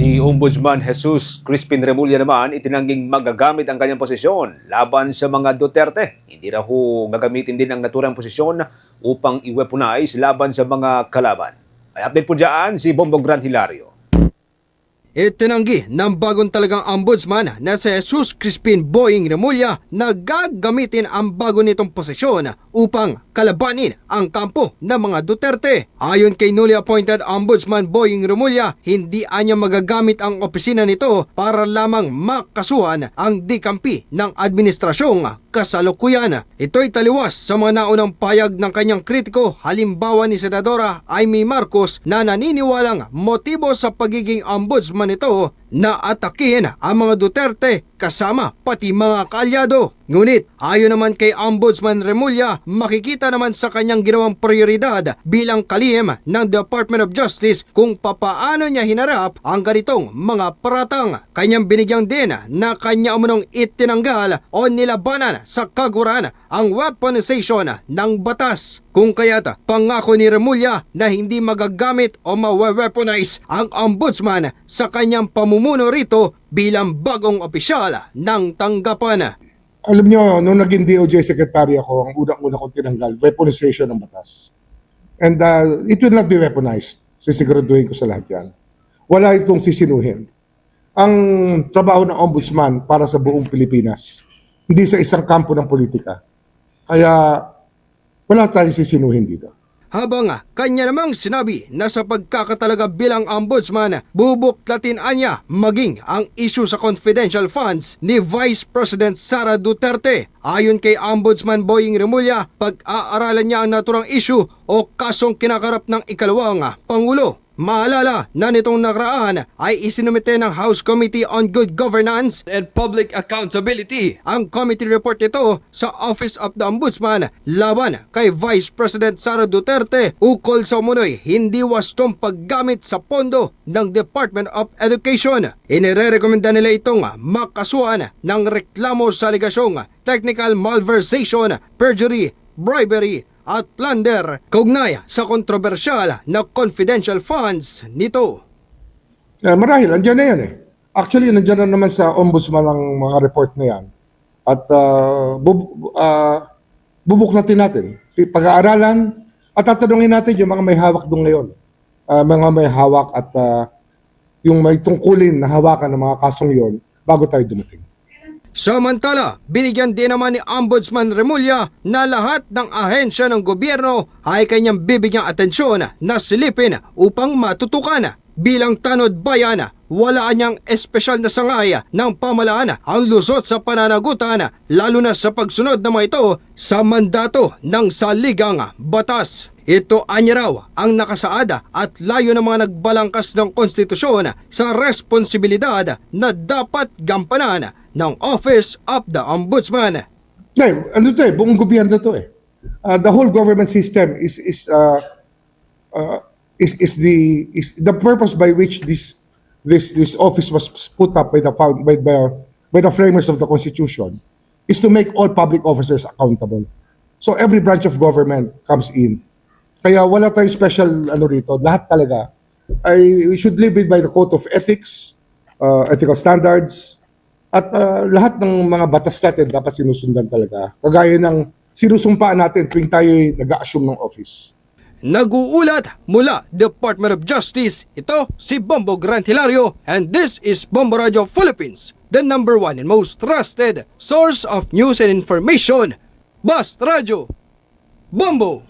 Si Ombudsman Jesus Crispin Remulla naman itinangging magagamit ang kanyang posisyon laban sa mga Duterte. Hindi raw gagamitin din ang naturang posisyon upang i-weaponize laban sa mga kalaban. Ay update po dyan si Bombo Gran Hilario. Itinanggi ng bagong talagang ombudsman na si Jesus Crispin Boying Remulla na gagamitin ang bago nitong posisyon upang kalabanin ang kampo ng mga Duterte. Ayon kay newly appointed ombudsman Boying Remulla, hindi anya magagamit ang opisina nito para lamang makasuhan ang dikampi ng administrasyong kasalukuyan. Ito'y taliwas sa mga naunang payag ng kanyang kritiko halimbawa ni Senadora Amy Marcos na naniniwalang motibo sa pagiging ombudsman nito na atakihin ang mga Duterte kasama pati mga kaalyado. Ngunit ayon naman kay Ombudsman Remulla, makikita naman sa kanyang ginawang prioridad bilang kalihim ng Department of Justice kung papaano niya hinarap ang ganitong mga paratang. Kanyang binigyang din na kanya umunong itinanggal o nilabanan sa kaguran ang weaponization ng batas. Kung kaya't pangako ni Remulla na hindi magagamit o mawe-weaponize ang ombudsman sa kanyang pamumuno rito bilang bagong opisyal ng tanggapan. Alam nyo, nung naging DOJ Secretary ako, ang unang-una kong tinanggal, weaponization ng batas. And uh, it will not be weaponized. Sisiguraduhin ko sa lahat yan. Wala itong sisinuhin. Ang trabaho ng ombudsman para sa buong Pilipinas, hindi sa isang kampo ng politika. Kaya wala tayong sisinuhin dito. Habang kanya namang sinabi na sa pagkakatalaga bilang ombudsman, bubuklatin anya maging ang issue sa confidential funds ni Vice President Sara Duterte. Ayon kay Ombudsman Boying Remulla, pag-aaralan niya ang naturang issue o kasong kinakarap ng ikalawang Pangulo. Maalala na nitong nakaraan ay isinumite ng House Committee on Good Governance and Public Accountability ang committee report nito sa Office of the Ombudsman laban kay Vice President Sara Duterte ukol sa umunoy hindi wastong paggamit sa pondo ng Department of Education. Inirerekomenda nila itong makasuhan ng reklamo sa aligasyong technical malversation, perjury, bribery at plunder kaugnay sa kontrobersyal na confidential funds nito. Eh, marahil, andyan na yan eh. Actually, nandyan na naman sa ombudsman ang mga report na yan. At uh, bub, uh, bubuklatin natin. Pag-aaralan at tatanungin natin yung mga may hawak doon ngayon. Uh, mga may hawak at uh, yung may tungkulin na hawakan ng mga kasong yon bago tayo dumating. Samantala, binigyan din naman ni Ombudsman Remulla na lahat ng ahensya ng gobyerno ay kanyang bibigyang atensyon na silipin upang matutukan. Bilang tanod bayan, wala niyang espesyal na sangay ng pamalaan ang lusot sa pananagutan lalo na sa pagsunod ng mga ito sa mandato ng saligang batas. Ito anya raw ang nakasaada at layo ng mga nagbalangkas ng konstitusyon sa responsibilidad na dapat gampanan ng Office of the Ombudsman. Hindi, ano to eh, buong gobyerno to eh. Uh, the whole government system is is uh, uh, is is the is the purpose by which this this this office was put up by the found by the by the framers of the constitution is to make all public officers accountable. So every branch of government comes in. Kaya wala tayong special ano rito, lahat talaga ay we should live it by the code of ethics, uh, ethical standards, at uh, lahat ng mga batas natin dapat sinusundan talaga. Kagaya ng sinusumpaan natin tuwing tayo nag-assume ng office. Nag-uulat mula Department of Justice, ito si Bombo Grant Hilario and this is Bombo Radio Philippines, the number one and most trusted source of news and information. Bast Radio, Bombo!